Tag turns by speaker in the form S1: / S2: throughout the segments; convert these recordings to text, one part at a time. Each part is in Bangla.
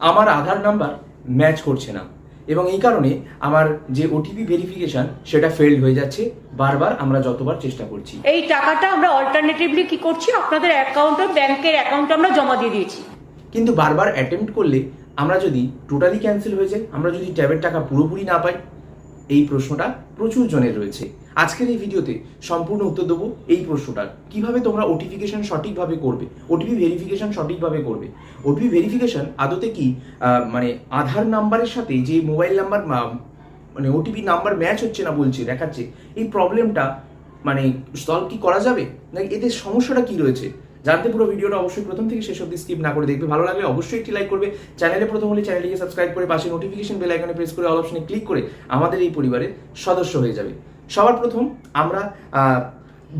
S1: আমার আধার নাম্বার ম্যাচ করছে না। এবং এই কারণে আমার যে ওটিপি ভেরিফিকেশন সেটা ফেল্ড হয়ে যাচ্ছে। বারবার আমরা যতবার চেষ্টা করছি।
S2: এই টাকাটা আমরা অল্টারনেটিভলি কি করছি? আপনাদের অ্যাকাউন্টে ব্যাংকের অ্যাকাউন্টে আমরা জমা দিয়ে দিয়েছি।
S1: কিন্তু বারবার অ্যাটেম্প্ট করলে আমরা যদি টোটালি ক্যান্সেল হয়ে যায় আমরা যদি ট্যাবের টাকা পুরোপুরি না পাই এই প্রশ্নটা প্রচুর জনের রয়েছে। আজকের এই ভিডিওতে সম্পূর্ণ উত্তর দেবো এই প্রশ্নটার কীভাবে তোমরা ওটিফিকেশন সঠিকভাবে করবে? ওটিপি ভেরিফিকেশন সঠিকভাবে করবে? ওটিপি ভেরিফিকেশন আদতে কি মানে আধার নাম্বারের সাথে যে মোবাইল নাম্বার মানে ওটিপি নাম্বার ম্যাচ হচ্ছে না বলছে, দেখাচ্ছে, এই প্রবলেমটা মানে সলভ কি করা যাবে? নাকি এদের সমস্যাটা কি রয়েছে? জানতে পুরো ভিডিওটা অবশ্যই প্রথম থেকে শেষ অব্দি স্কিপ না করে দেখবে। ভালো লাগলে অবশ্যই একটি লাইক করবে। চ্যানেলে প্রথম হলে চ্যানেলটিকে সাবস্ক্রাইব করে পাশে নোটিফিকেশন বেল আইকনে প্রেস করে অল অপশনে ক্লিক করে আমাদের এই পরিবারের সদস্য হয়ে যাবে। সবার প্রথম আমরা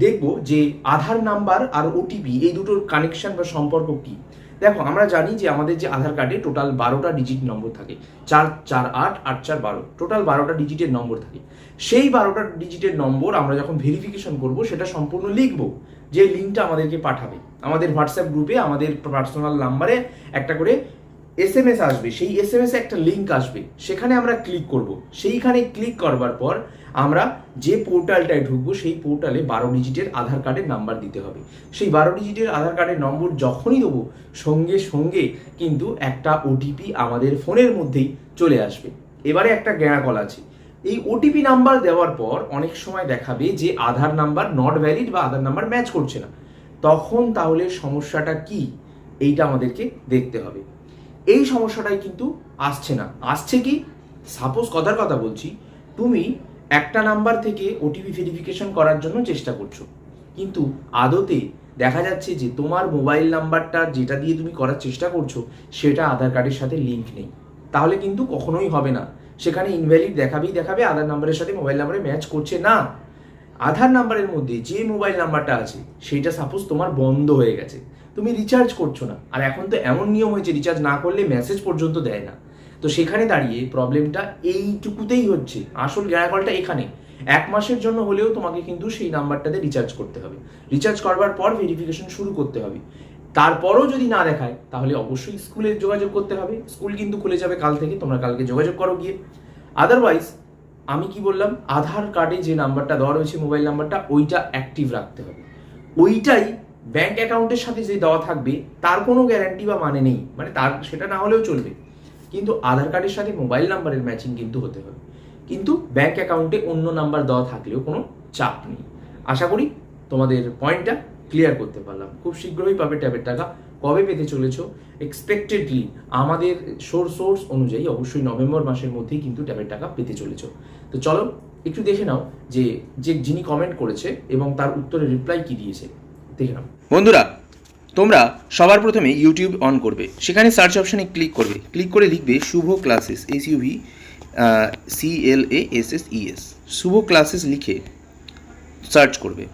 S1: দেখব যে আধার নাম্বার আর ওটিপি এই দুটোর কানেকশন বা সম্পর্ক কি। দেখো, আমরা জানি যে আমাদের যে আধার কার্ডে টোটাল বারোটা ডিজিট নম্বর থাকে। চার চার আট আট, চার, বারো। টোটাল বারোটা ডিজিটের নম্বর থাকে। সেই বারোটা ডিজিটের নম্বর আমরা যখন ভেরিফিকেশন করব, সেটা সম্পূর্ণ লিখব যে লিঙ্কটা আমাদেরকে পাঠাবে। আমাদের হোয়াটসঅ্যাপ গ্রুপে আমাদের পার্সোনাল নাম্বারে একটা করে এস এম এস আসবে, সেই এস এম একটা লিঙ্ক আসবে। সেখানে আমরা ক্লিক করব। সেইখানে ক্লিক করবার পর আমরা যে পোর্টালটায় ঢুকবো, সেই পোর্টালে বারো ডিজিটের আধার কার্ডের নাম্বার দিতে হবে। সেই বারো ডিজিটের আধার কার্ডের নম্বর যখনই দেবো, সঙ্গে সঙ্গে কিন্তু একটা ওটিপি আমাদের ফোনের মধ্যেই চলে আসবে। এবারে একটা জ্ঞানা কল আছে। এই ওটিপি নাম্বার দেওয়ার পর অনেক সময় দেখাবে যে আধার নাম্বার নট ভ্যালিড বা আধার নাম্বার ম্যাচ করছে না। তখন তাহলে সমস্যাটা কি? এইটা আমাদেরকে দেখতে হবে। এই সমস্যাটাই কিন্তু আসছে না। আসছে কি? সাপোজ কথার কথা বলছি, তুমি একটা নাম্বার থেকে ওটিপি ভেরিফিকেশন করার জন্য চেষ্টা করছ। কিন্তু আদতে দেখা যাচ্ছে যে তোমার মোবাইল নাম্বারটা যেটা দিয়ে তুমি করার চেষ্টা করছ, সেটা আধার কার্ডের সাথে লিঙ্ক নেই। তাহলে কিন্তু কখনোই হবে না। সেখানে ইনভ্যালিড দেখাবেই দেখাবে, আধার নাম্বারের সাথে মোবাইল নাম্বারে ম্যাচ করছে না। আধার নাম্বারের মধ্যে যে মোবাইল নাম্বারটা আছে সেইটা সাপোজ তোমার বন্ধ হয়ে গেছে। তুমি রিচার্জ করছ না। আর এখন তো এমন নিয়ম হয়েছে রিচার্জ না করলে মেসেজ পর্যন্ত দেয় না। তো সেখানে দাঁড়িয়ে প্রবলেমটা এইটুকুতেই হচ্ছে। আসল গ্যারাকলটা এখানে। এক মাসের জন্য হলেও তোমাকে কিন্তু সেই নাম্বারটাতে রিচার্জ করতে হবে। রিচার্জ করবার পর ভেরিফিকেশন শুরু করতে হবে। তারপরও যদি না দেখায়, তাহলে অবশ্যই স্কুলে যোগাযোগ করতে হবে। স্কুল কিন্তু খুলে যাবে কাল থেকে, তোমরা কালকে যোগাযোগ করো গিয়ে। আদারওয়াইজ আমি কি বললাম? আধার কার্ডে যে নাম্বারটা দেওয়া রয়েছে মোবাইল নাম্বারটা, ওইটা অ্যাক্টিভ রাখতে হবে। ওইটাই ব্যাংক অ্যাকাউন্টের সাথে যে দেওয়া থাকবে, তার কোনো গ্যারান্টি বা মানে নেই। মানে তার, সেটা না হলেও চলবে। কিন্তু আধার কার্ডের সাথে মোবাইল নাম্বারের ম্যাচিং কিন্তু হতে হবে। কিন্তু ব্যাংক অ্যাকাউন্টে অন্য নাম্বার দেওয়া থাকলেও কোনো চাপ নেই। আশা করি তোমাদের পয়েন্টটা ক্লিয়ার করতে পারলাম। খুব শীঘ্রই পাবে ট্যাবের টাকা। কবে পেতে চলেছো? এক্সপেক্টেডলি আমাদের সোর্স সোর্স অনুযায়ী অবশ্যই নভেম্বর মাসের মধ্যেই কিন্তু ট্যাবের টাকা পেতে চলেছ। তো চলো, একটু দেখে নাও যে যে যিনি কমেন্ট করেছে এবং তার উত্তরে রিপ্লাই কি দিয়েছে। দেখে নাও।
S3: বন্ধুরা, তোমরা সবার প্রথমে ইউটিউব অন করবে। সেখানে সার্চ অপশানে ক্লিক করবে। ক্লিক করে লিখবে Shubho classes S U V C L A S S E S Shubho classes লিখে সার্চ করবে।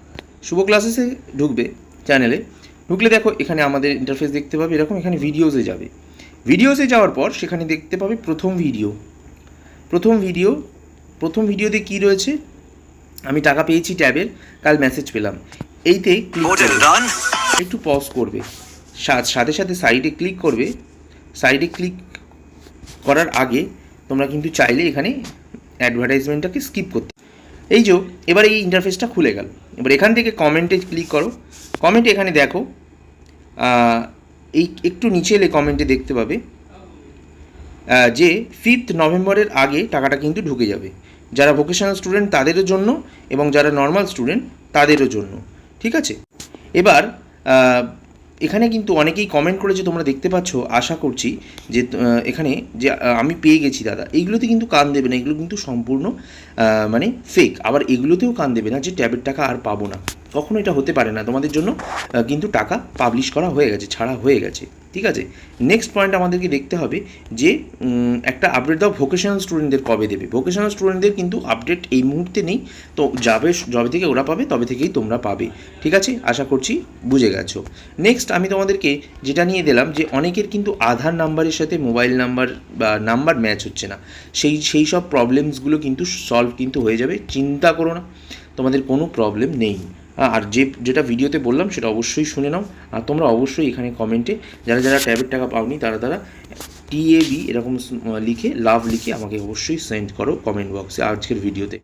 S3: শুভ ক্লাসেসে ঢুকবে চ্যানেলে ঢুকলে দেখো, এখানে আমাদের ইন্টারফেস দেখতে পাবে। এরকম এখানে ভিডিওসে যাবে। ভিডিওসে যাওয়ার পর সেখানে দেখতে পাবে প্রথম ভিডিও প্রথম ভিডিও প্রথম ভিডিওতে কি রয়েছে? আমি টাকা পেয়েছি ট্যাবের, কাল মেসেজ পেলাম। এইতে একটু পজ করবে। সাথে সাথে সাইডে ক্লিক করবে। সাইডে ক্লিক করার আগে তোমরা কিন্তু চাইলে এখানে অ্যাডভার্টাইজমেন্টটাকে স্কিপ করতে এই যে এবার এই ইন্টারফেসটা খুলে গেল। এবার এখান থেকে কমেন্টে ক্লিক করো। কমেন্টে এখানে দেখো এই একটু নিচে এলে কমেন্টে দেখতে পাবে যে ফিফথ নভেম্বরের আগে টাকাটা কিন্তু ঢুকে যাবে। যারা ভোকেশনাল স্টুডেন্ট তাদেরও জন্য এবং যারা নর্মাল স্টুডেন্ট তাদেরও জন্য। ঠিক আছে? এবার এখানে কিন্তু অনেকেই কমেন্ট করেছে, তোমরা দেখতে পাচ্ছ, আশা করছি যে এখানে যে আমি পেয়ে গেছি দাদা, এইগুলোতে কিন্তু কান দেবে না, এগুলো কিন্তু সম্পূর্ণ মানে ফেক আবার এগুলোতেও কান দেবে না যে ট্যাবের টাকা আর পাবো না। কখনো এটা হতে পারে না, তোমাদের জন্য কিন্তু টাকা পাবলিশ করা হয়ে গেছে, ছাড়া হয়ে গেছে। ঠিক আছে? নেক্সট পয়েন্ট আমাদেরকে দেখতে হবে যে একটা আপডেট দাও ভোকেশনাল স্টুডেন্টদের কবে দেবে। ভোকেশনাল স্টুডেন্টদের কিন্তু আপডেট এই মুহূর্তে নেই। তো যাবে, যবে থেকে ওরা পাবে, তবে থেকেই তোমরা পাবে। ঠিক আছে? আশা করছি বুঝে গেছো। নেক্সট আমি তোমাদেরকে যেটা নিয়ে দিলাম যে, অনেকের কিন্তু আধার নাম্বারের সাথে মোবাইল নাম্বার বা নাম্বার ম্যাচ হচ্ছে না। সেই সেই সব প্রবলেমসগুলো কিন্তু সলভ কিন্তু হয়ে যাবে। চিন্তা করো না। তোমাদের কোনো প্রবলেম নেই। আর যে যেটা ভিডিওতে বললাম সেটা অবশ্যই শুনে নাও। আর তোমরা অবশ্যই এখানে কমেন্টে যারা যারা ট্যাবের টাকা পাওনি, তারা তারা
S1: টিএবি এরকম লিখে লাভ লিখে আমাকে অবশ্যই সেন্ড করো কমেন্ট বক্সে আজকের ভিডিওতে।